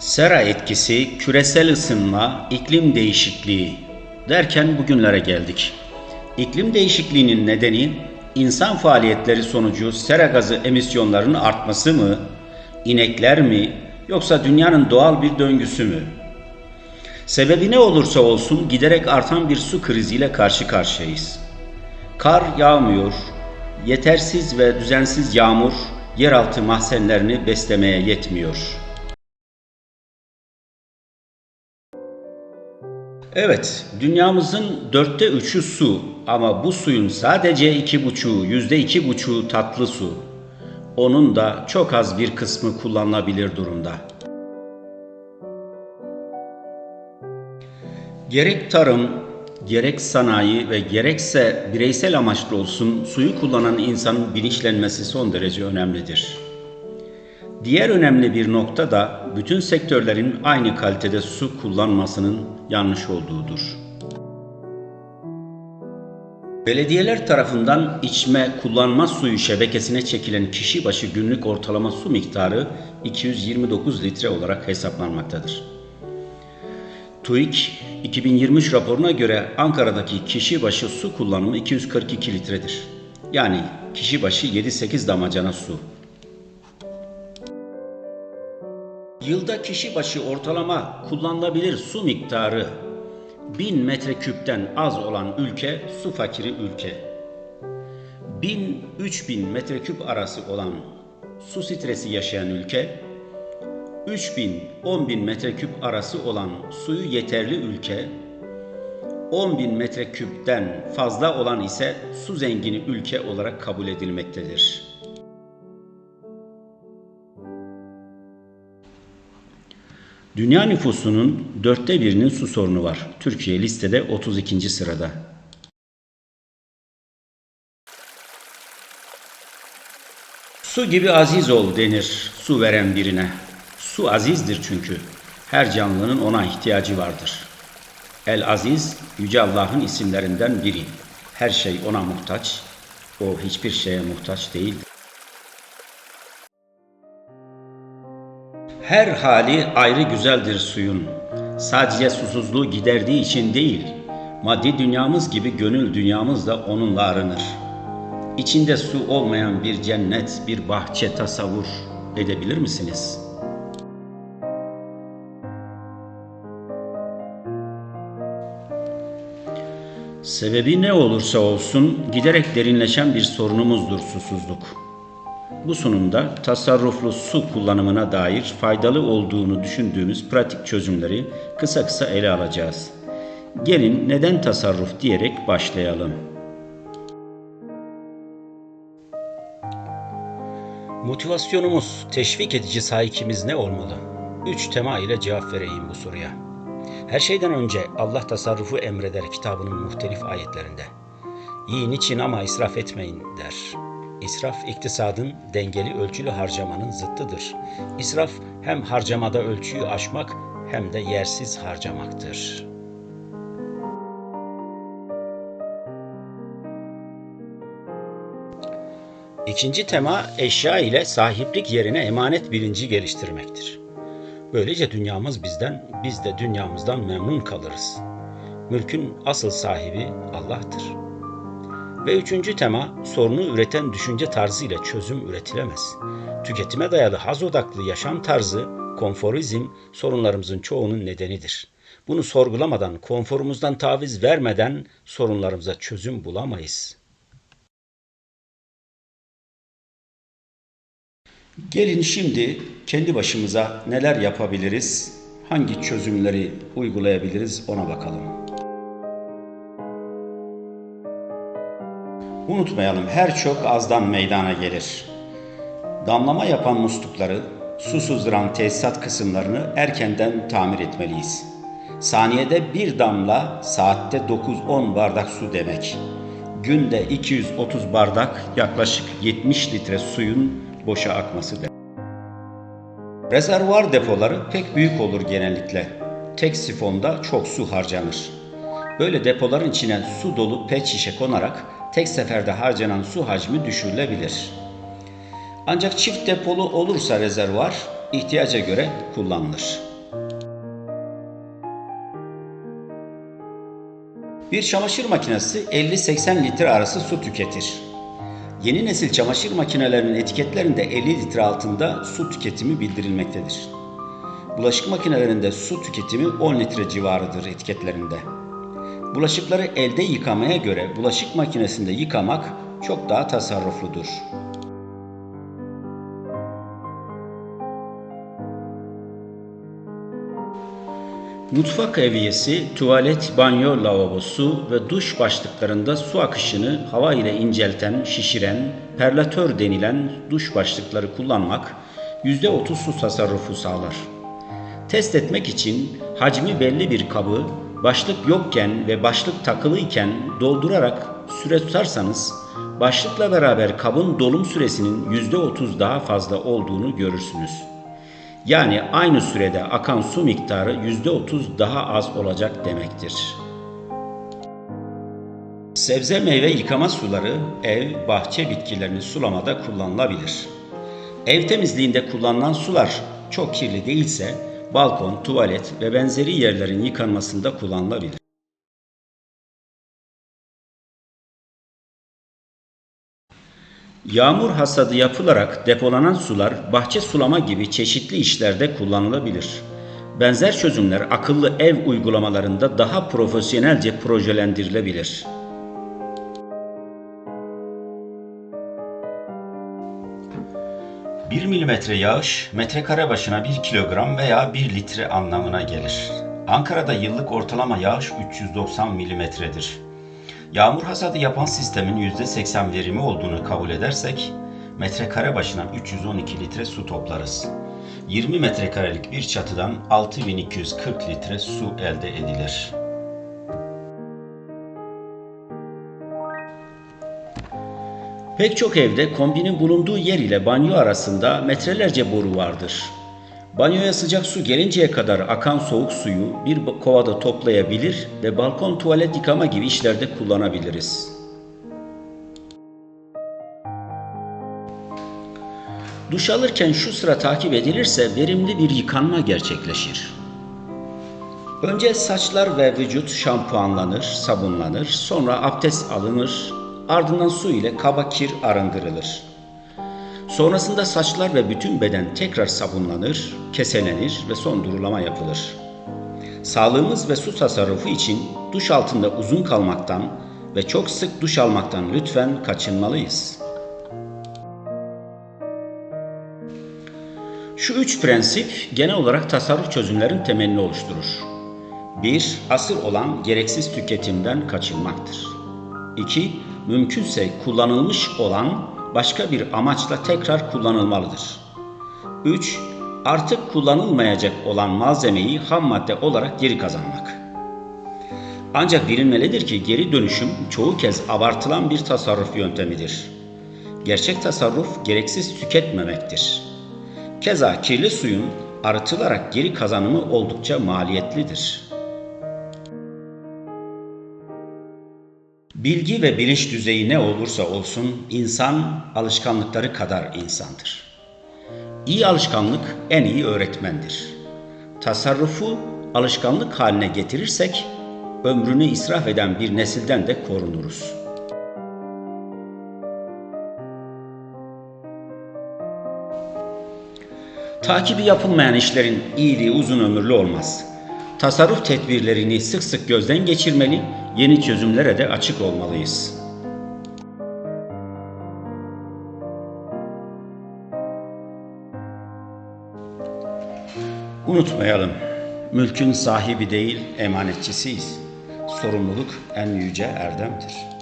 Sera etkisi, küresel ısınma, iklim değişikliği derken bugünlere geldik. İklim değişikliğinin nedeni insan faaliyetleri sonucu sera gazı emisyonlarının artması mı, inekler mi yoksa dünyanın doğal bir döngüsü mü? Sebebi ne olursa olsun giderek artan bir su kriziyle karşı karşıyayız. Kar yağmıyor, yetersiz ve düzensiz yağmur yeraltı mahzenlerini beslemeye yetmiyor. Evet, dünyamızın dörtte üçü su ama bu suyun sadece iki buçuğu, yüzde iki buçuğu tatlı su. Onun da çok az bir kısmı kullanılabilir durumda. Gerek tarım, gerek sanayi ve gerekse bireysel amaçlı olsun suyu kullanan insanın bilinçlenmesi son derece önemlidir. Diğer önemli bir nokta da bütün sektörlerin aynı kalitede su kullanmasının yanlış olduğudur. Belediyeler tarafından içme kullanma suyu şebekesine çekilen kişi başı günlük ortalama su miktarı 229 litre olarak hesaplanmaktadır. TÜİK 2023 raporuna göre Ankara'daki kişi başı su kullanımı 242 litredir. Yani kişi başı 7-8 damacana su. Yılda kişi başı ortalama kullanılabilir su miktarı 1000 metreküpten az olan ülke su fakiri ülke. 1000-3000 metreküp arası olan su stresi yaşayan ülke, 3000-10000 metreküp arası olan suyu yeterli ülke, 10.000 metreküpten fazla olan ise su zengini ülke olarak kabul edilmektedir. Dünya nüfusunun dörtte birinin su sorunu var. Türkiye listede 32. sırada. Su gibi aziz ol denir su veren birine. Su azizdir çünkü. Her canlının ona ihtiyacı vardır. El Aziz, Yüce Allah'ın isimlerinden biri. Her şey ona muhtaç, o hiçbir şeye muhtaç değildir. Her hali ayrı güzeldir suyun. Sadece susuzluğu giderdiği için değil, maddi dünyamız gibi gönül dünyamız da onunla arınır. İçinde su olmayan bir cennet, bir bahçe tasavvur edebilir misiniz? Sebebi ne olursa olsun giderek derinleşen bir sorunumuzdur susuzluk. Bu sunumda tasarruflu su kullanımına dair faydalı olduğunu düşündüğümüz pratik çözümleri kısa kısa ele alacağız. Gelin neden tasarruf diyerek başlayalım. Motivasyonumuz, teşvik edici sahikimiz ne olmalı? Üç tema ile cevap vereyim bu soruya. Her şeyden önce Allah tasarrufu emreder kitabının muhtelif ayetlerinde. Yiyin için ama israf etmeyin der. İsraf iktisadın dengeli ölçülü harcamanın zıttıdır. İsraf hem harcamada ölçüyü aşmak hem de yersiz harcamaktır. İkinci tema eşya ile sahiplik yerine emanet bilinci geliştirmektir. Böylece dünyamız bizden, biz de dünyamızdan memnun kalırız. Mülkün asıl sahibi Allah'tır. Ve üçüncü tema, sorunu üreten düşünce tarzı ile çözüm üretilemez. Tüketime dayalı haz odaklı yaşam tarzı, konforizm sorunlarımızın çoğunun nedenidir. Bunu sorgulamadan, konforumuzdan taviz vermeden sorunlarımıza çözüm bulamayız. Gelin şimdi kendi başımıza neler yapabiliriz, hangi çözümleri uygulayabiliriz ona bakalım. Unutmayalım her çok azdan meydana gelir. Damlama yapan muslukları, su sızdıran tesisat kısımlarını erkenden tamir etmeliyiz. Saniyede bir damla, saatte 9-10 bardak su demek. Günde 230 bardak yaklaşık 70 litre suyun boşa akması demek. Rezervuar depoları pek büyük olur genellikle. Tek sifonda çok su harcanır. Böyle depoların içine su dolu pet şişe konarak tek seferde harcanan su hacmi düşürülebilir. Ancak çift depolu olursa rezervuar ihtiyaca göre kullanılır. Bir çamaşır makinesi 50-80 litre arası su tüketir. Yeni nesil çamaşır makinelerinin etiketlerinde 50 litre altında su tüketimi bildirilmektedir. Bulaşık makinelerinde su tüketimi 10 litre civarıdır etiketlerinde. Bulaşıkları elde yıkamaya göre bulaşık makinesinde yıkamak çok daha tasarrufludur. Mutfak eviyesi, tuvalet, banyo lavabosu ve duş başlıklarında su akışını hava ile incelten, şişiren, perlatör denilen duş başlıkları kullanmak %30 su tasarrufu sağlar. Test etmek için hacmi belli bir kabı başlık yokken ve başlık takılıyken doldurarak süre tutarsanız başlıkla beraber kabın dolum süresinin %30 daha fazla olduğunu görürsünüz. Yani aynı sürede akan su miktarı %30 daha az olacak demektir. Sebze meyve yıkama suları ev, bahçe bitkilerini sulamada kullanılabilir. Ev temizliğinde kullanılan sular çok kirli değilse balkon, tuvalet ve benzeri yerlerin yıkanmasında kullanılabilir. Yağmur hasadı yapılarak depolanan sular bahçe sulama gibi çeşitli işlerde kullanılabilir. Benzer çözümler akıllı ev uygulamalarında daha profesyonelce projelendirilebilir. Bir milimetre yağış metrekare başına 1 kilogram veya 1 litre anlamına gelir. Ankara'da yıllık ortalama yağış 390 milimetredir. Yağmur hasadı yapan sistemin %80 verimi olduğunu kabul edersek metrekare başına 312 litre su toplarız. 20 metrekarelik bir çatıdan 6240 litre su elde edilir. Pek çok evde kombinin bulunduğu yer ile banyo arasında metrelerce boru vardır. Banyoya sıcak su gelinceye kadar akan soğuk suyu bir kovada toplayabilir ve balkon tuvalet yıkama gibi işlerde kullanabiliriz. Duş alırken şu sıra takip edilirse verimli bir yıkanma gerçekleşir. Önce saçlar ve vücut şampuanlanır, sabunlanır, sonra abdest alınır, ardından su ile kaba kir arındırılır. Sonrasında saçlar ve bütün beden tekrar sabunlanır, keselenir ve son durulama yapılır. Sağlığımız ve su tasarrufu için duş altında uzun kalmaktan ve çok sık duş almaktan lütfen kaçınmalıyız. Şu üç prensip genel olarak tasarruf çözümlerin temelini oluşturur. 1. Asıl olan gereksiz tüketimden kaçınmaktır. 2. Mümkünse kullanılmış olan başka bir amaçla tekrar kullanılmalıdır. 3. Artık kullanılmayacak olan malzemeyi ham madde olarak geri kazanmak. Ancak bilinmelidir ki geri dönüşüm çoğu kez abartılan bir tasarruf yöntemidir. Gerçek tasarruf gereksiz tüketmemektir. Keza kirli suyun arıtılarak geri kazanımı oldukça maliyetlidir. Bilgi ve bilinç düzeyi ne olursa olsun insan alışkanlıkları kadar insandır. İyi alışkanlık en iyi öğretmendir. Tasarrufu alışkanlık haline getirirsek ömrünü israf eden bir nesilden de korunuruz. Takibi yapılmayan işlerin iyiliği uzun ömürlü olmaz. Tasarruf tedbirlerini sık sık gözden geçirmeli, yeni çözümlere de açık olmalıyız. Unutmayalım, mülkün sahibi değil, emanetçisiyiz. Sorumluluk en yüce erdemdir.